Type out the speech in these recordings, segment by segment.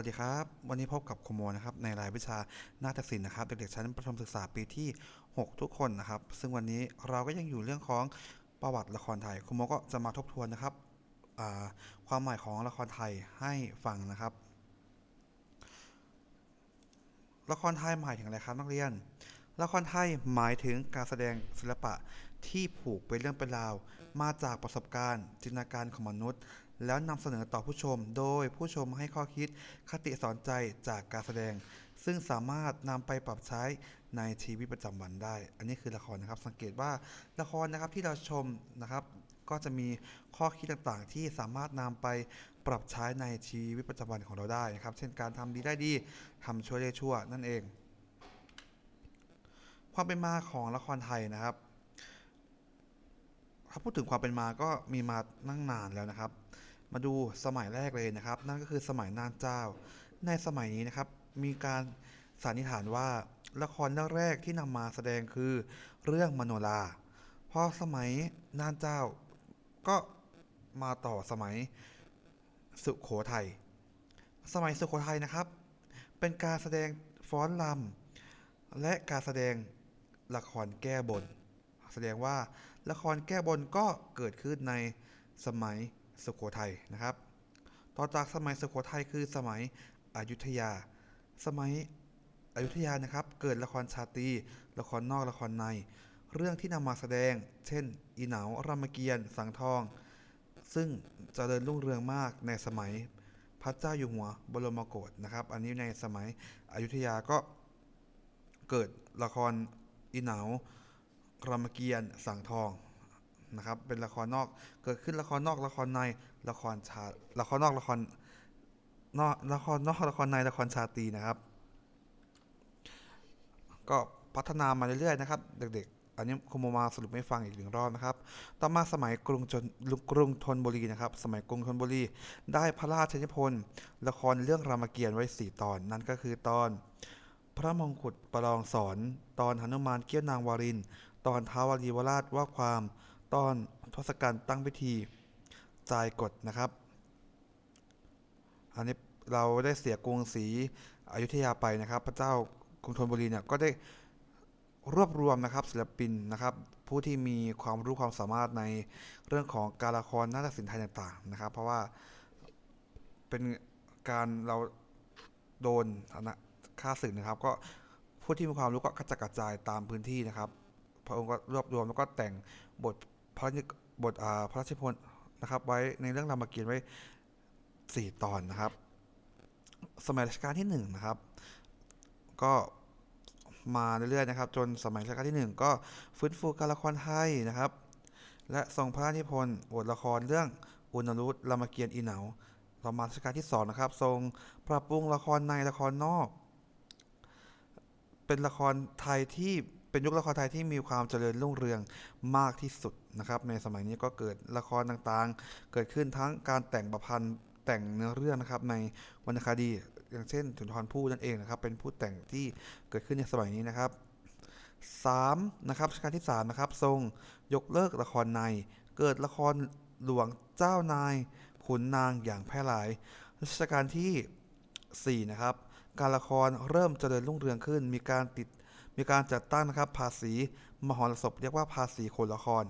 วัสดีครับ วันนี้พบกับครูโมนะครับในรายวิชานาฏศิลป์นะครับ เด็กๆชั้นประถมศึกษาปีที่ 6 ทุกคนนะครับ ซึ่งวันนี้เราก็ยังอยู่เรื่องของประวัติละครไทยครูโมก็จะมาทบทวนนะครับความหมายของละครไทยให้ฟังนะครับ ละครไทยหมายถึงอะไรครับนักเรียน ละครไทยหมายถึงการแสดงศิลปะที่ผูกเป็นเรื่องเป็นราว มาจากประสบการณ์ จินตนาการของมนุษย์ แล้วนำเสนอต่อผู้ชม โดยผู้ชมให้ข้อคิดคติสอนใจจากการแสดง ซึ่งสามารถนำไปปรับใช้ในชีวิตประจำวันได้ อันนี้คือละครนะครับ สังเกตว่าละครนะครับที่เราชมนะครับ ก็จะมีข้อคิดต่างๆ ที่สามารถนำไปปรับใช้ในชีวิตประจำวันของเราได้นะครับ เช่นการทำดีได้ดีทำชั่วได้ชั่วนั่นเอง ความเป็นมาของละครไทยนะครับถ้าพูดถึงความเป็นมาก็มีมานั่งนานแล้วนะครับ มาดูสมัยแรกเลยนะครับ นั่นก็คือสมัยน่านเจ้า ในสมัยนี้นะครับ มีการสันนิษฐานว่าละครเรื่องแรกที่นำมาแสดงคือเรื่องมโนราพอสมัยน่านเจ้า ก็มาต่อสมัยสุโขทัยสมัยสุโขทัยนะครับ เป็นการแสดงฟ้อนรำและการแสดงละครแก้บน แสดงว่าละครแก้บนก็เกิดขึ้นในสมัย สุโขทัยนะครับ ต่อจากสมัยสุโขทัยคือสมัยอยุธยา สมัยอยุธยานะครับ เกิดละครชาตรีละครนอกละครใน เรื่องที่นำมาแสดง เช่น อีเหนารามเกียรติ์สังทอง ซึ่งเจริญรุ่งเรืองมากในสมัยพระเจ้าอยู่หัวบรมโกศนะครับ อันนี้ในสมัยอยุธยาก็เกิดละครอีเหนารามเกียรติ์สังทอง นะครับ เป็นละครนอกเกิดขึ้นละครนอกละครในละครชาละครนอกละครนอกละครนอกละครในละครชาตีนะครับ ก็พัฒนามาเรื่อยๆนะครับ เด็กๆ อันนี้คงมาสรุปให้ฟังอีกหนึ่งรอบนะครับ ต่อมาสมัยกรุงจนกรุงธนบุรีนะครับ สมัยกรุงธนบุรี ได้พระราชนิพนธ์ละครเรื่องรามเกียรติ์ไว้4ตอนนั่นก็คือตอน พระมงกุฎประลองสอน ตอนหนุมานเกี้ยวนางวาริน ตอนท้าวรีวราชว่าความ ตอนทศกัณฐ์ตั้งพิธีจ่ายกฎนะครับ อันนี้เราได้เสียกรุงศรีอยุธยาไปนะครับ พระเจ้ากรุงธนบุรีเนี่ยก็ได้รวบรวมนะครับศิลปินนะครับ ผู้ที่มีความรู้ความสามารถในเรื่องของการละครนาฏศิลป์ไทยต่างๆนะครับ เพราะว่าเป็นการเราโดนนะค่าศึกนะครับ ก็ผู้ที่มีความรู้ก็กระจัดกระจายตามพื้นที่นะครับ พระองค์ก็รวบรวมแล้วก็แต่งบท พระบทอ่าพระราชพนนะครับ ไว้ในเรื่องรามเกียรติ์ไว้ 4 ตอนนะครับ สมัยรัชกาลที่1นะครับ ก็มาเรื่อยๆนะครับ จนสมัยรัชกาลที่ 1 ก็ฟื้นฟูการละครไทยนะครับ และทรงพระราชนิพนธ์บทละครเรื่องอุณรุตรามเกียรติ์อีเหนาต่อมารัชกาลที่ 2 นะครับ ทรงปรับปรุงละครในละครนอก เป็นละครไทยที่ เป็นยุคละครไทยที่มีความเจริญรุ่งเรืองมากที่สุดนะครับในสมัยนี้ก็เกิดละครต่างๆ เกิดขึ้นทั้งการแต่งประพันธ์แต่งเนื้อเรื่องนะครับในวรรณคดีอย่างเช่นสุนทรภู่นั่นเองนะครับ เป็นผู้แต่งที่เกิดขึ้นในสมัยนี้นะครับ 3. นะครับรัชกาลที่3นะครับทรงยกเลิกละครใน เกิดละครหลวงเจ้านาย ขุนนางอย่างแพร่หลายรัชกาลที่ 4 นะครับ การละครเริ่มเจริญรุ่งเรืองขึ้น มีการติด มีการจัดตั้งนะครับภาษีมหรสพเรียกว่าภาษีโคนละคร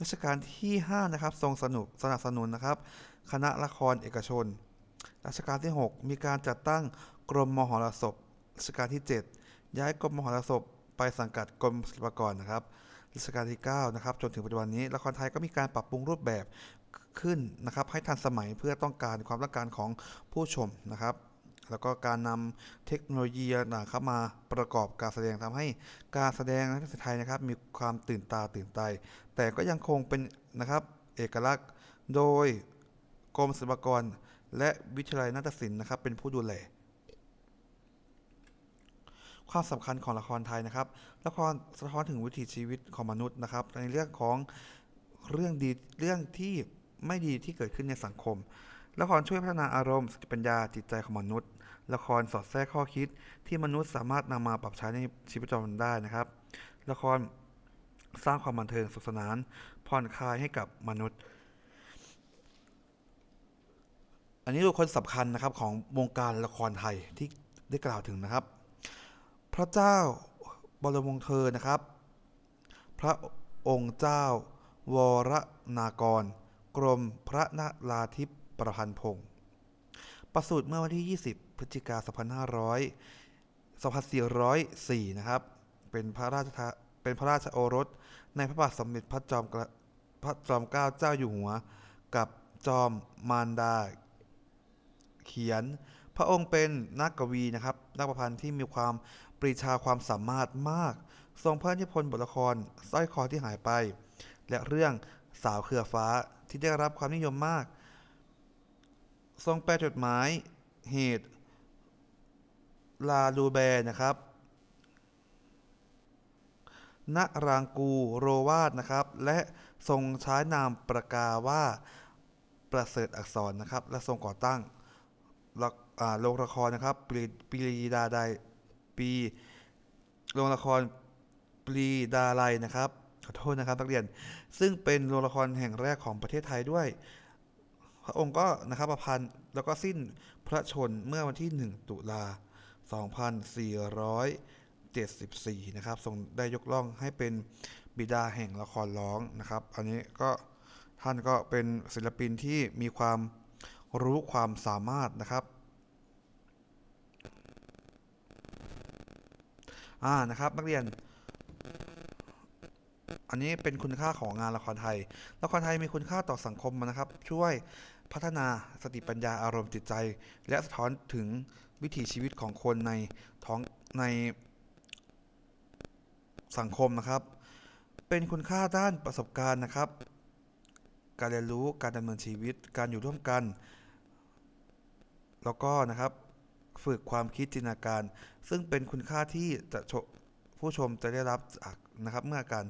รัชกาลที่ 5 นะครับ ทรงสนุกสนับสนุนนะครับ คณะละครเอกชน รัชกาลที่ 6 มีการจัดตั้งกรมมหรสพรัชกาลที่ 7 ย้ายกรมมหรสพไปสังกัดกรมศิลปากรนะครับรัชกาลที่ 9 นะครับ จนถึงปัจจุบันนี้ ละครไทยก็มีการปรับปรุงรูปแบบขึ้นนะครับ ให้ทันสมัยเพื่อต้องการความต้องการของผู้ชมนะครับ แล้วก็การนำเทคโนโลยีต่างๆเข้ามาประกอบการแสดงทำให้การแสดงในประเทศไทยนะครับ มีความตื่นตาตื่นใจแต่ก็ยังคงเป็นนะครับเอกลักษณ์โดยกรมศิลปากร และวิทยาลัยนาฏศิลป์นะครับ เป็นผู้ดูแลความสำคัญของละครไทยนะครับละครสะท้อนถึงวิถีชีวิตของมนุษย์นะครับ ในเรื่องของเรื่องดีเรื่องที่ไม่ดีที่เกิดขึ้นในสังคมละครช่วยพัฒนาอารมณ์สติปัญญาจิตใจของมนุษย์ ละครสอดแทรกข้อคิดที่มนุษย์สามารถนำมาปรับใช้ในชีวิตประจำวันได้นะครับ ละครสร้างความบันเทิงสุขสนานผ่อนคลายให้กับมนุษย์ อันนี้คือคนสำคัญนะครับของวงการละครไทยที่ได้กล่าวถึงนะครับ พระเจ้าบรมวงศ์เธอนะครับ พระองค์เจ้า วรนากร กรมพระนราธิปประพันธ์พงศ์ ประสูติเมื่อวันที่ 20 พฤศจิกายน2500 2404 นะครับ เป็นพระราชเป็นพระราชโอรส ในพระบาทสมเด็จพระจอมเกล้าพระจอมเกล้าเจ้าอยู่หัว กับจอมมารดา เขียน พระองค์เป็นนักกวีนะครับ นักประพันธ์ที่มีความปรีชาความสามารถมาก ทรงพระนิพนธ์บทละครสร้อยคอที่หายไป และเรื่องสาวเครือฟ้าที่ได้รับความนิยมมาก ทรงแปลจดหมายเหตุ ลาลูแบนะครับ ณรางกูโรวาดนะครับ และทรงใช้นามประกาว่าประเสริฐอักษรนะครับ และทรงก่อตั้งละอ่าโรงละครนะครับปรีปรีดาไดปีโรงละครปรีดาไลนะครับขอโทษนะครับนักเรียน ซึ่งเป็นโรงละครแห่งแรกของประเทศไทยด้วย พระองค์ก็นะครับประพันธ์แล้วก็สิ้นพระชนเมื่อวันที่ 1 ตุลา 2474 นะครับ ทรงได้ยกย่องให้เป็นบิดาแห่งละครร้องนะครับ อันนี้ก็ท่านก็เป็นศิลปินที่มีความรู้ความสามารถนะครับอ่านะครับนักเรียน อันนี้เป็นคุณค่าของงานละครไทย ละครไทยมีคุณค่าต่อสังคมนะครับ ช่วย พัฒนาสติปัญญาอารมณ์จิตใจ และสะท้อนถึงวิถีชีวิตของคนในท้องในสังคมนะครับ เป็นคุณค่าด้านประสบการณ์นะครับ การเรียนรู้การดำเนินชีวิต การอยู่ร่วมกัน แล้วก็นะครับฝึกความคิดจินตนาการ ซึ่งเป็นคุณค่าที่จะชผู้ชมจะได้รับนะครับเมื่อการ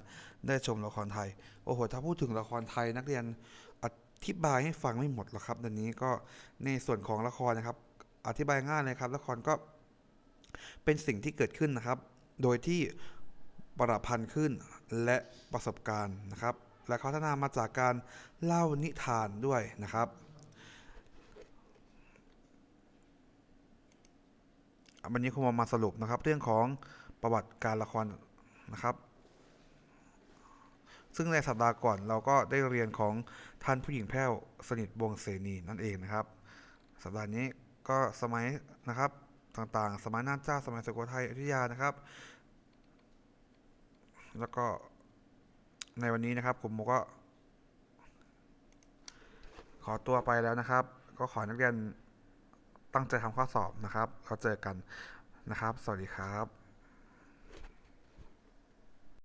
ได้ชมละครไทย โอ้โห ถ้าพูดถึงละครไทยนักเรียน ธิบายให้ฟังไม่หมดหรอกครับดันนี้ก็ในส่วนของละครนะครับ อธิบายง่ายเลยครับ ละครก็เป็นสิ่งที่เกิดขึ้นนะครับ โดยที่ประพันธ์ขึ้นและประสบการณ์นะครับ และเขาพัฒนามาจากการเล่านิทานด้วยนะครับ วันนี้คงมาสรุปนะครับ เรื่องของประวัติการละครนะครับ ซึ่งในสัปดาห์ก่อนเราก็ได้เรียนของท่านผู้หญิงแพ้วสนิทวงเสนีนั่นเองนะครับ สัปดาห์นี้ก็สมัยนะครับต่างๆ สมัยน่านเจ้าสมัยสุโขทัยอยุธยานะครับ แล้วก็ในวันนี้นะครับผมก็ ขอตัวไปแล้วนะครับ ก็ขอให้นักเรียนตั้งใจทำข้อสอบนะครับเราเจอกันนะครับ สวัสดีครับ